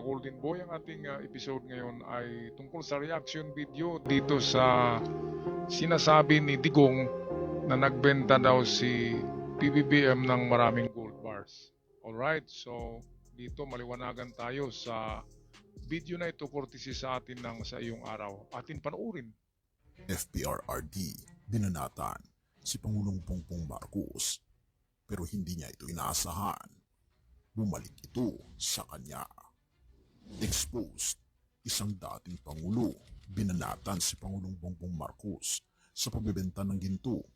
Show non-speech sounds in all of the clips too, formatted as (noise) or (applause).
Golden Boy, ang ating uh, episode ngayon ay tungkol sa reaction video dito sa sinasabi ni Digong na nagbenta daw si PBBM ng maraming gold bars. Alright, so dito maliwanagan tayo sa video na ito courtesy sa atin ng sa iyong araw. Atin panoorin. FPRRD binanatan si Pangulong Bongbong Marcos pero hindi niya ito inaasahan. Bumalik ito sa kanya. Exposed, isang dating Pangulo, binanatan si Pangulong Bongbong Marcos sa pagbebenta ng ginto.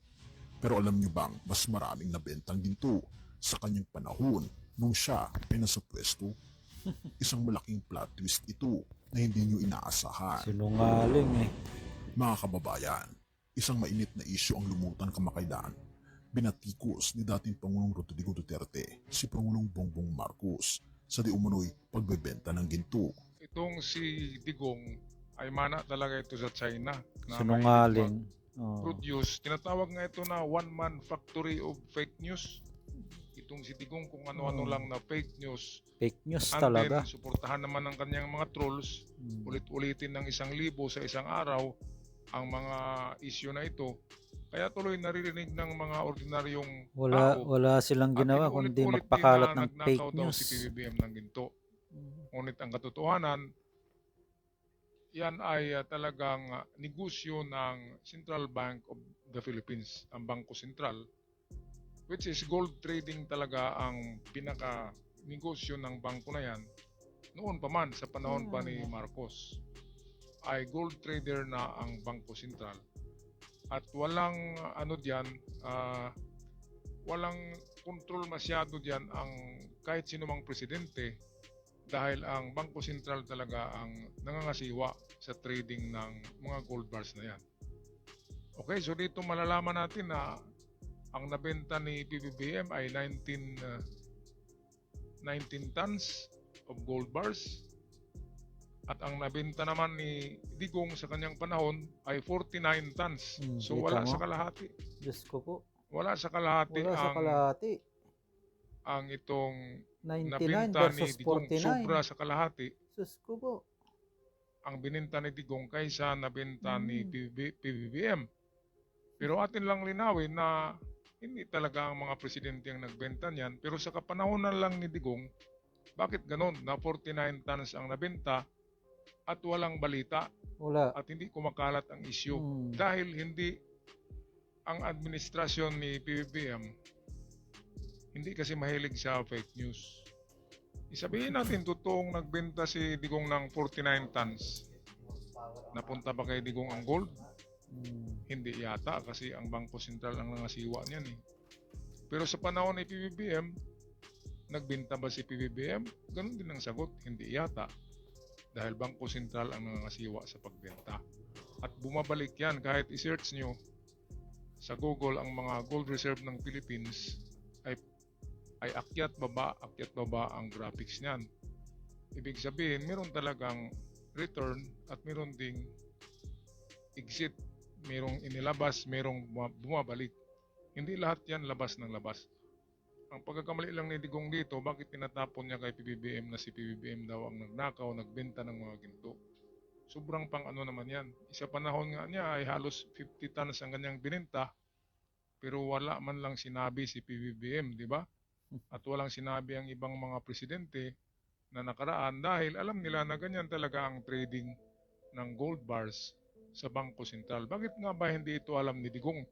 Pero alam niyo bang mas maraming nabentang ginto sa kanyang panahon nung siya ay nasa pwesto? (laughs) Isang malaking plot twist ito na hindi niyo inaasahan. Sinungaling eh. Mga kababayan, isang mainit na isyu ang lumutan kamakailan. Binatikos ni dating Pangulong Rodrigo Duterte si Pangulong Bongbong Marcos sa di umano'y pagbebenta ng ginto. Itong si Digong ay mana talaga ito sa China. na Sinungaling. Oh. produce. Tinatawag nga ito na one-man factory of fake news. Itong si Digong kung ano-ano Mm. lang na fake news. Fake news And talaga. then, suportahan naman ng kanyang mga trolls. Mm. Ulit-ulitin ng isang libo sa isang araw ang mga issue na ito. Kaya tuloy naririnig ng mga ordinaryong Wala, tao. wala silang At ginawa kundi magpakalat ng fake news. si PBBM ng ginto. Ngunit ang katotohanan, yan ay ah, talagang ah, negosyo ng Central Bank of the Philippines, ang Bangko Sentral, which is gold trading talaga ang pinaka negosyo ng bangko na yan. Noon pa man, sa panahon pa ni Marcos, ay gold trader na ang Bangko Sentral. At walang ano diyan, ah, walang control masyado diyan ang kahit sino mang presidente dahil ang Bangko Sentral talaga ang nangangasiwa sa trading ng mga gold bars na yan. Okay, so dito malalaman natin na ang nabenta ni PBBM ay 19 uh, 19 tons of gold bars at ang nabenta naman ni Digong sa kanyang panahon ay 49 tons. Hmm, so wala mo. sa kalahati. Diyos ko po. Wala sa kalahati Wala sa ang kalahati. ang itong 99 nabenta ni versus Digong 49. sobra sa kalahati Diyos ko po. ang bininta ni Digong kaysa nabenta ni Mm. PBB, PBBM. Pero atin lang linawin na hindi talaga ang mga presidente ang nagbenta niyan. Pero sa kapanahonan lang ni Digong, bakit ganon na 49 tons ang nabenta at walang balita Wala. at hindi kumakalat ang issue? Hmm. Dahil hindi ang administrasyon ni PBBM hindi kasi mahilig sa fake news. Isabihin natin totoong nagbenta si Digong ng 49 tons. Napunta ba kay Digong ang gold? Hmm. Hindi yata kasi ang Bangko Sentral ang nangasiwa niyan eh. Pero sa panahon ni PBBM, nagbenta ba si PBBM? Ganun din ang sagot, hindi yata. Dahil Bangko Sentral ang nangasiwa sa pagbenta. At bumabalik yan kahit i-search nyo sa Google ang mga gold reserve ng Philippines ay ay akyat baba, akyat baba ang graphics niyan. Ibig sabihin, meron talagang return at meron ding exit merong inilabas, merong buma- bumabalik. Hindi lahat yan labas ng labas. Ang pagkakamali lang ni Digong dito, bakit tinatapon niya kay PBBM na si PBBM daw ang nagnakaw, nagbenta ng mga ginto? Sobrang pang ano naman yan. Isa panahon nga niya ay halos 50 tons ang kanyang binenta, pero wala man lang sinabi si PBBM, di ba? At walang sinabi ang ibang mga presidente na nakaraan dahil alam nila na ganyan talaga ang trading ng gold bars sa Bangko Sentral. Bakit nga ba hindi ito alam ni Digong?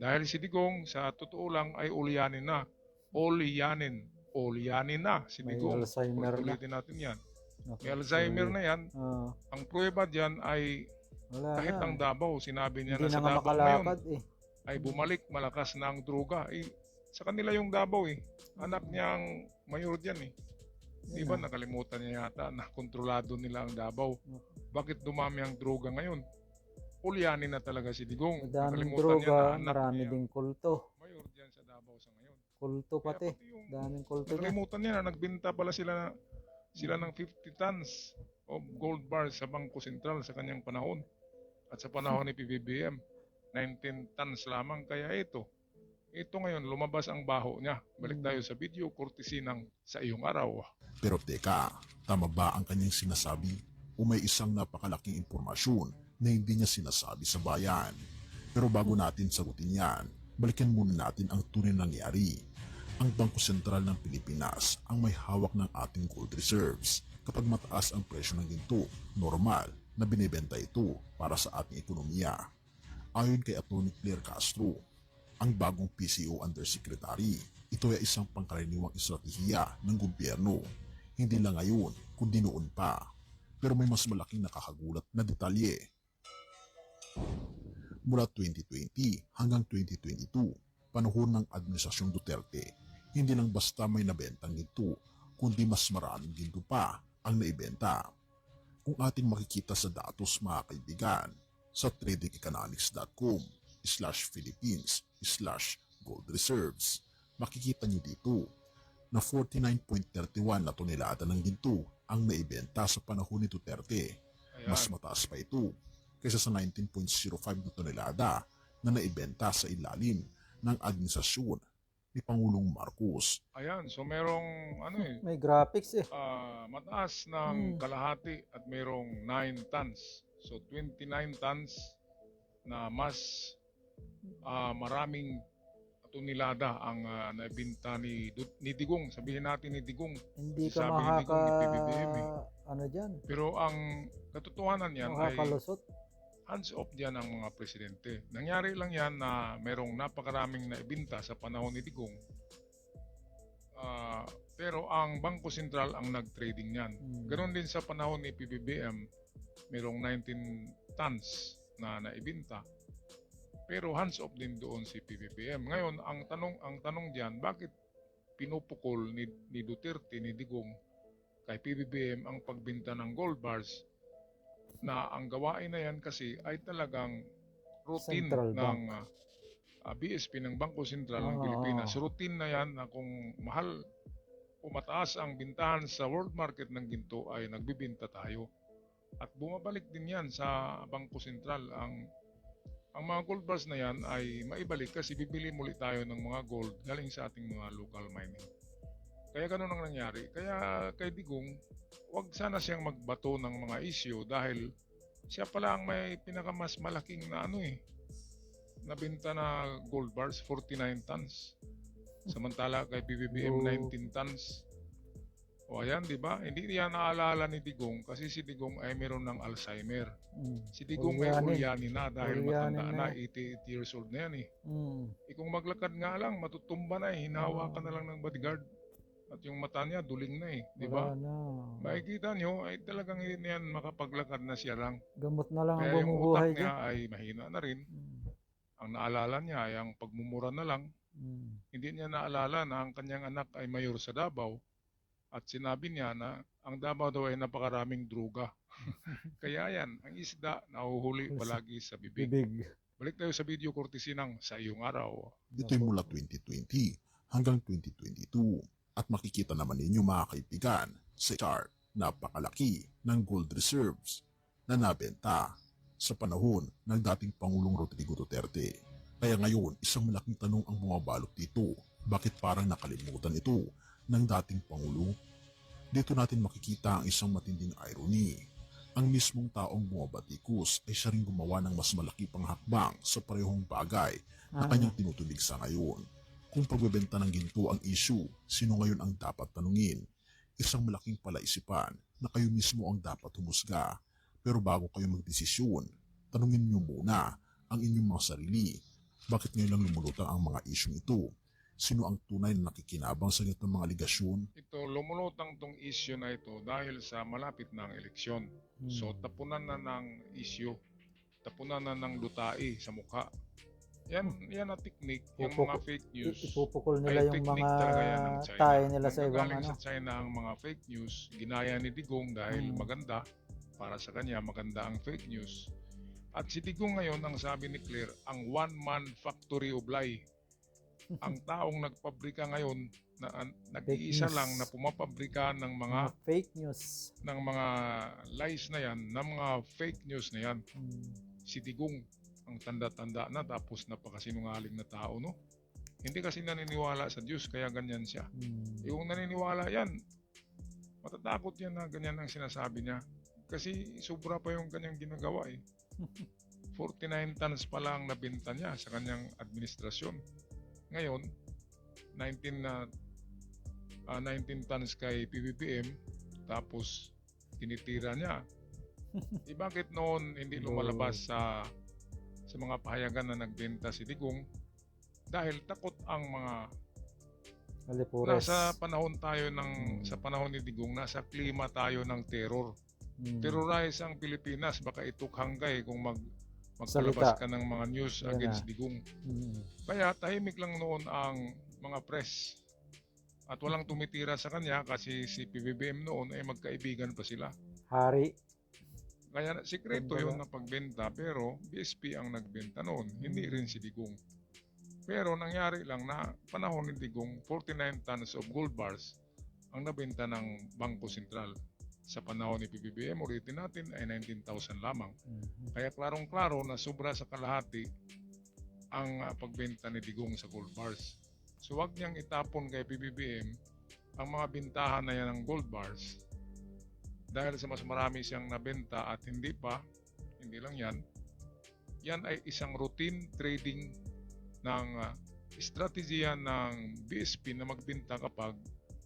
Dahil si Digong sa totoo lang ay ulyanin na. Ulyanin. Ulyanin na si May. Alzheimer na. Natin yan. Okay. May Alzheimer na yan. Ah, Ang pruweba dyan ay wala kahit na. ang Davao, sinabi niya Hindi na sa na nga Davao ngayon eh. ay bumalik malakas na ang droga. Eh, sa kanila yung Davao eh. Anak niya ang mayor dyan eh. Di ba Yan na. nakalimutan niya yata na kontrolado nila ang Davao? Bakit dumami ang droga ngayon? Ulyanin na talaga si Digong. Madaming Nakalimutan niya droga, na anak marami niya, ding kulto. Mayor dyan sa Davao sa ngayon. Kulto pati. pati yung Daming kulto niya. nakalimutan niya na nagbenta pala sila na, sila ng 50 tons of gold bars sa Bangko Sentral sa kanyang panahon. At sa panahon ni PBBM, 19 tons lamang kaya ito. Ito ngayon, lumabas ang baho niya. Balik Mm. tayo sa video, courtesy ng sa iyong araw. Pero teka, tama ba ang kanyang sinasabi? O may isang napakalaking impormasyon na hindi niya sinasabi sa bayan? Pero bago natin sagutin yan, balikan muna natin ang tunay na nangyari. Ang Bangko Sentral ng Pilipinas ang may hawak ng ating gold reserves. Kapag mataas ang presyo ng ginto, normal na binibenta ito para sa ating ekonomiya. Ayon kay Atty. Claire Castro, ang bagong PCO Undersecretary. Ito ay isang pangkaraniwang estratehiya ng gobyerno. Hindi lang ngayon, kundi noon pa. Pero may mas malaking nakakagulat na detalye. Mula 2020 hanggang 2022, panahon ng Administrasyong Duterte, hindi lang basta may nabentang ginto, kundi mas maraming ginto pa ang naibenta. Kung ating makikita sa datos mga kaibigan, sa tradingeconomics.com slash Philippines slash gold reserves. Makikita niyo dito na 49.31 na tonelada ng ginto ang naibenta sa panahon ni Duterte. Mas mataas pa ito kaysa sa 19.05 na tonelada na naibenta sa ilalim ng administrasyon ni Pangulong Marcos. Ayan, so merong ano eh, May graphics eh. ah, mataas ng Hmm. kalahati at merong 9 tons. So 29 tons na mas ah, maraming tonelada ang ah, naibinta ni, ni Digong. Sabihin natin ni Digong. Hindi ka Sabi ni. Digong, ni PBBM eh. Ano dyan? Pero ang katotohanan yan ay Makakalusot. Hands off diyan ang mga presidente. Nangyari lang yan na merong napakaraming naibinta sa panahon ni Digong. Ah, pero ang Bangko Sentral ang nag-trading niyan. Hmm. Ganon din sa panahon ni PBBM, merong 19 tons na naibinta. Pero hands off din doon si PBBM. Ngayon, ang tanong ang tanong diyan, bakit pinupukol ni, ni Duterte ni Digong kay PBBM ang pagbinta ng gold bars na ang gawain na yan kasi ay talagang routine Central ng Bank. ah, ah, BSP ng Bangko Sentral ng Ah. Pilipinas. Routine na yan na kung mahal o mataas ang bintahan sa world market ng ginto ay nagbibinta tayo. At bumabalik din yan sa Bangko Sentral. Ang ang mga gold bars na yan ay maibalik kasi bibili muli tayo ng mga gold galing sa ating mga local mining. Kaya ganun ang nangyari. Kaya kay Digong, wag sana siyang magbato ng mga issue dahil siya pala ang may pinakamas malaking na ano eh, nabenta na gold bars, 49 tons. Samantala kay BBBM, Oh. 19 tons. O ayan, di ba? Hindi niya naalala ni Digong kasi si Digong ay meron ng Alzheimer. Mm. Si Digong ay ulyani na dahil Ulyanin matanda na. na, 88 years old na yan eh. Mm. Eh kung maglakad nga lang, matutumba na eh, hinahawakan na lang ng bodyguard. At yung mata niya, duling na eh, di ba? Wala na. Makikita nyo, ay talagang hindi yan makapaglakad na siya lang. Gamot na lang ang Kaya yung utak bumubuhay niya dyan. ay mahina na rin. Mm. Ang naalala niya ay ang pagmumura na lang. Mm. Hindi niya naalala na ang kanyang anak ay mayor sa Davao. At sinabi niya na ang Davao daw ay napakaraming druga. (laughs) Kaya yan, ang isda nahuhuli palagi sa bibig. Bibig. Balik tayo sa video courtesy ng sa iyong araw. Ito'y mula 2020 hanggang 2022 at makikita naman ninyo mga kaibigan sa chart napakalaki ng gold reserves na nabenta sa panahon ng dating Pangulong Rodrigo Duterte. Kaya ngayon, isang malaking tanong ang bumabalot dito. Bakit parang nakalimutan ito ng dating Pangulo? Dito natin makikita ang isang matinding irony. Ang mismong taong bumabatikos ay siya rin gumawa ng mas malaki pang hakbang sa parehong bagay na Ah, kanyang tinutulig sa ngayon. Kung pagbebenta ng ginto ang issue, sino ngayon ang dapat tanungin? Isang malaking palaisipan na kayo mismo ang dapat humusga. Pero bago kayo magdesisyon, tanungin niyo muna ang inyong mga sarili. Bakit ngayon lang lumulutang ang mga issue ito? Sino ang tunay na nakikinabang sa ganitong mga aligasyon? Ito, lumulutang tong issue na ito dahil sa malapit na ang eleksyon. mm. So, tapunan na ng issue. Tapunan na ng dutai sa mukha. Yan, yan ang technique, yung Pupuk- mga fake I- news. ipupukol ay nila yung technique mga talaga yan ng China. tayo nila sa ibang Nanggagaling ano. sa China ang mga fake news. Ginaya ni Digong dahil Mm. maganda. Para sa kanya, maganda ang fake news. At si Digong ngayon, ang sabi ni Claire, ang one-man factory of lie. (laughs) ang taong nagpabrika ngayon, na, an- nag-iisa news. lang na pumapabrika ng mga Mga fake news. ng mga lies na yan, ng mga fake news na yan. Mm. Si Digong, ang tanda-tanda na tapos napakasinungaling na tao, no? Hindi kasi naniniwala sa Diyos, kaya ganyan siya. Mm. Yung naniniwala yan, matatakot yan na ganyan ang sinasabi niya. Kasi sobra pa yung kanyang ginagawa eh. (laughs) 49 tons pa lang nabenta niya sa kanyang administrasyon. Ngayon, 19 na ah, 19 tons kay PBBM tapos tinitira niya. (laughs) Eh bakit noon hindi lumalabas sa sa mga pahayagan na nagbenta si Digong dahil takot ang mga Alipures. Nasa panahon tayo ng Mm. sa panahon ni Digong nasa klima tayo ng terror. Mm. Terrorize ang Pilipinas baka itukhangkay kung mag magpalabas ka ng mga news Yan against na. Digong. Mm. Kaya tahimik lang noon ang mga press. At walang tumitira sa kanya kasi si PBBM noon ay magkaibigan pa sila. Hari. Kaya sikreto yun na pagbenta pero BSP ang nagbenta noon, hindi rin si Digong. Pero nangyari lang na panahon ni Digong, 49 tons of gold bars ang nabenta ng Bangko Sentral. Sa panahon ni PBBM, ulitin natin ay 19,000 lamang. Mhm. Kaya klarong-klaro na sobra sa kalahati ang ah, pagbenta ni Digong sa gold bars. So wag niyang itapon kay PBBM ang mga bintahan na yan ng gold bars dahil sa mas marami siyang nabenta at hindi pa, hindi lang yan, yan ay isang routine trading ng uh, estrategiya ng BSP na magbenta kapag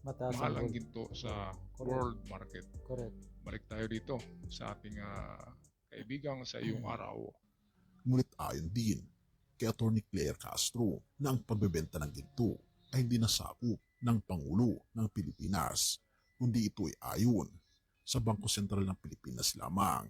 Mataas ang mahal ang ginto sa Correct. world market. Correct. Balik tayo dito sa ating ah, kaibigang sa iyong araw. Ngunit ayon din kay Atty. Claire Castro na ang pagbebenta ng ginto ay hindi nasakop ng Pangulo ng Pilipinas, kundi ito ay ayon sa Bangko Sentral ng Pilipinas lamang.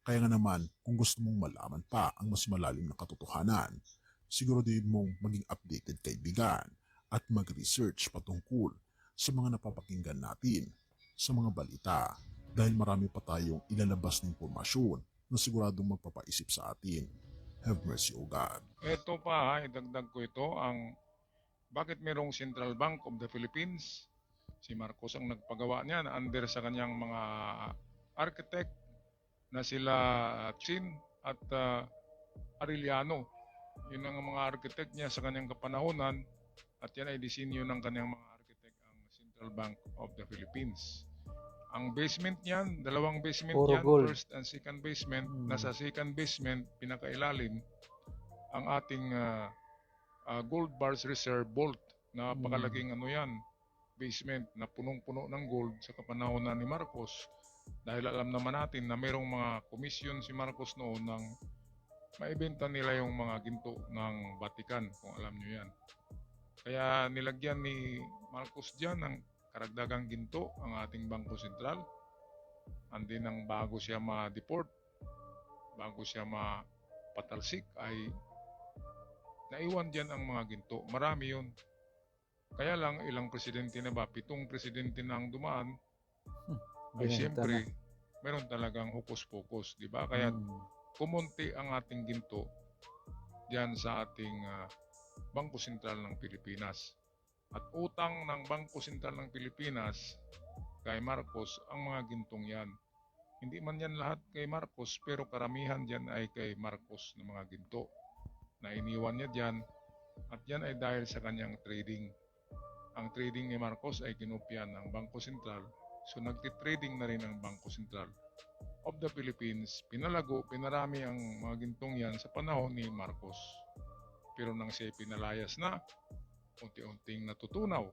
Kaya nga naman, kung gusto mong malaman pa ang mas malalim na katotohanan, siguro din mong maging updated kaibigan at mag-research patungkol sa mga napapakinggan natin sa mga balita dahil marami pa tayong ilalabas na impormasyon na siguradong magpapaisip sa atin. Have mercy, O God. Ito pa, idagdag ko ito, ang bakit merong Central Bank of the Philippines? Si Marcos ang nagpagawa niyan under sa kanyang mga architect na sila Chin at uh, Arellano. Yun ang mga architect niya sa kanyang kapanahonan at yan ay disenyo ng kanyang mga architect ang Central Bank of the Philippines. Ang basement niyan, dalawang basement Puro yan, gold. first and second basement. Hmm. Nasa second basement, pinakailalim, ang ating ah, ah, gold bars reserve vault. Napakalaging ano yan, basement na punong-puno ng gold sa kapanahon na ni Marcos. Dahil alam naman natin na mayroong mga komisyon si Marcos noon ng maibenta nila yung mga ginto ng Vatican, kung alam nyo yan. Kaya nilagyan ni Marcos dyan ng karagdagang ginto ang ating Bangko Sentral. Andi nang bago siya ma-deport, bago siya mapatalsik ay naiwan dyan ang mga ginto. Marami yun. Kaya lang ilang presidente na ba, pitong presidente na ang dumaan, ay Binenta siyempre, na. meron talagang hokus-pokus, di ba? Kaya Mm. kumunti ang ating ginto diyan sa ating ah, Bangko Sentral ng Pilipinas. At utang ng Bangko Sentral ng Pilipinas kay Marcos ang mga gintong yan. Hindi man yan lahat kay Marcos pero karamihan dyan ay kay Marcos ng mga ginto na iniwan niya dyan at yan ay dahil sa kanyang trading. Ang trading ni Marcos ay kinopya ng Bangko Sentral so nagtitrading na rin ang Bangko Sentral of the Philippines, pinalago, pinarami ang mga gintong yan sa panahon ni Marcos. Pero nang siya pinalayas na, unti-unting natutunaw,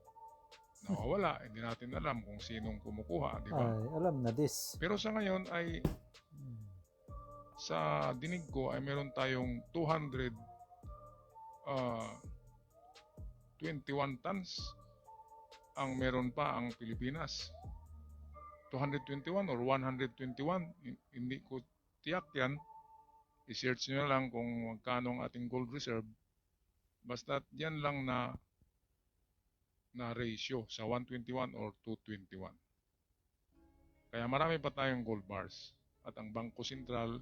nawawala, (laughs) hindi natin alam kung sinong kumukuha, di ba? Ay, alam na this. Pero sa ngayon ay sa dinig ko ay meron tayong 200 ah, 21 tons ang meron pa ang Pilipinas. 221 or 121, hin- hindi ko tiyak yan. I-search nyo lang kung magkano ang ating gold reserve. Basta yan lang na na ratio sa 121 or 221. Kaya marami pa tayong gold bars. At ang Bangko Sentral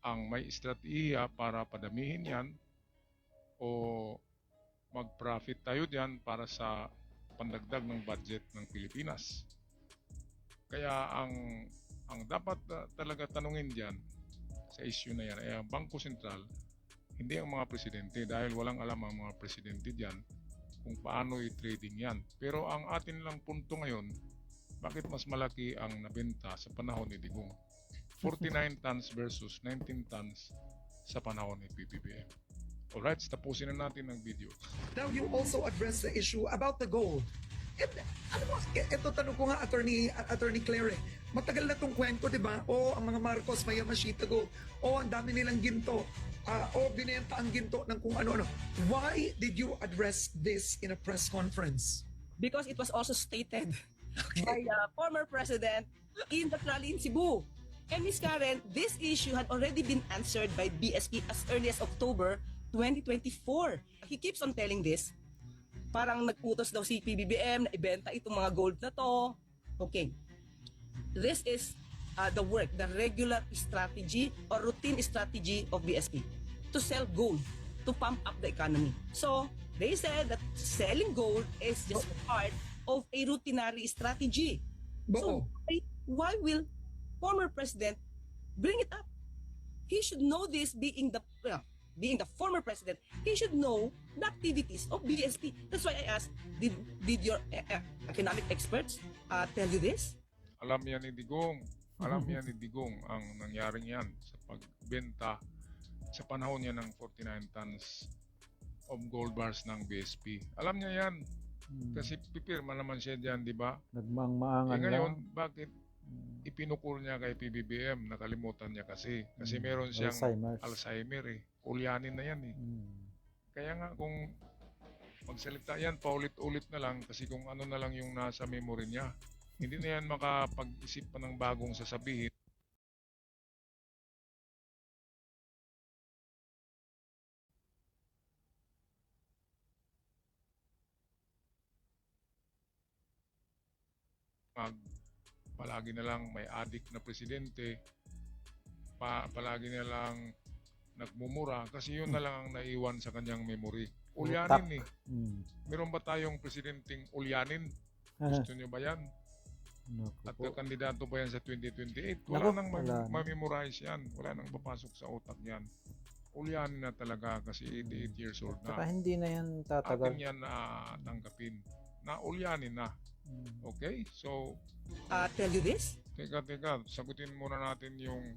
ang may estratehiya para padamihin yan o mag-profit tayo diyan para sa pandagdag ng budget ng Pilipinas. Kaya ang ang dapat uh, talaga tanungin diyan sa issue na yan ay ang Bangko Sentral Hindi ang mga presidente dahil walang alam ang mga presidente diyan kung paano i-trading yan. Pero ang atin lang punto ngayon, bakit mas malaki ang nabenta sa panahon ni Digong? (laughs) 49 tons versus 19 tons sa panahon ni PBBM. Alright, tapusin na natin ang video. Now, you also address the issue about the gold. And, ano mo, ito tanong ko nga, Attorney, Attorney Claire, eh. matagal na tong kwento, di ba? O, ang mga Marcos may Yamashita gold. O, ang dami nilang ginto. Ah, o, binenta ang ginto ng kung ano-ano. Why did you address this in a press conference? because it was also stated (laughs) by the former president in the rally in Cebu. And Ms. Karen, this issue had already been answered by BSP as early as October 2024. He keeps on telling this. Parang nagputos daw si PBBM na ibenta itong mga gold na to. Okay. This is uh, the work, the regular strategy or routine strategy of BSP to sell gold to pump up the economy. So, they said that selling gold is just part of a routinary strategy. Boo. So, why, why will former president bring it up? He should know this being the well, being the former president. He should know the activities of BSP. That's why I asked, did did your uh, uh, economic experts uh, tell you this? Alam yan ni Digong. Alam yan ni Digong ang nangyaring yan sa pagbenta sa panahon niya ng 49 tons of gold bars ng BSP. Alam niya yan Hmm. kasi pipirma naman siya diyan, di ba? Eh Nagmangmaangan ngayon, lang. bakit Ipinukul niya kay PBBM? Nakalimutan niya kasi. Kasi Hmm. meron siyang Alzheimer's. Alzheimer eh. Ulyanin na yan eh. Hmm. Kaya nga kung magsalita yan, paulit-ulit na lang kasi kung ano na lang yung nasa memory niya. Hindi na yan makapag-isip pa ng bagong sasabihin. Palagi na lang may adik na presidente, pa, palagi na lang nagmumura kasi yun na lang ang naiwan sa kanyang memory. Ulyanin eh. Hmm. Meron ba tayong presidenteng ulyanin? Gusto nyo ba yan? Naku At po. kandidato ba yan sa 2028? Naku, Wala nang wala na. ma- memorize yan. Wala nang papasok sa utak yan. Ulyanin na talaga kasi 88 years old na. hindi na yan tatagal. Atin yan na tanggapin. Na ulyanin na. Hmm. Okay? So, Uh, tell you this? teka, teka. Sagutin muna natin yung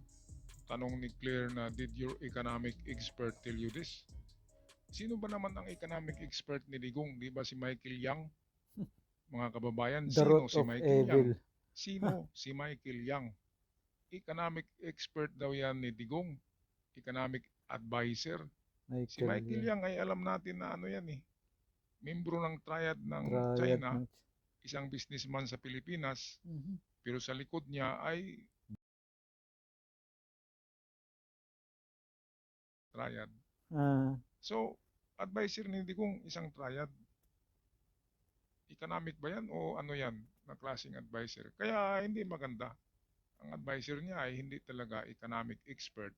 tanong ni Claire na did your economic expert tell you this? Sino ba naman ang economic expert ni Digong? Di ba si Michael Yang? (laughs) Mga kababayan, The sino si Michael Yang? evil. (laughs) Sino? si Michael Yang. Economic expert daw yan ni Digong. Economic advisor. Michael, Si Michael Yang ay alam natin na ano yan eh. Membro ng triad ng Triad China, ng- isang businessman sa Pilipinas, Mhm. pero sa likod niya ay triad. Ah, So, advisor ni Digong isang triad. Economic ba yan o ano yan na klaseng advisor? Kaya hindi maganda. Ang advisor niya ay hindi talaga economic expert,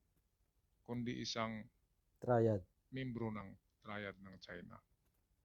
kundi isang triad. membro ng triad ng China.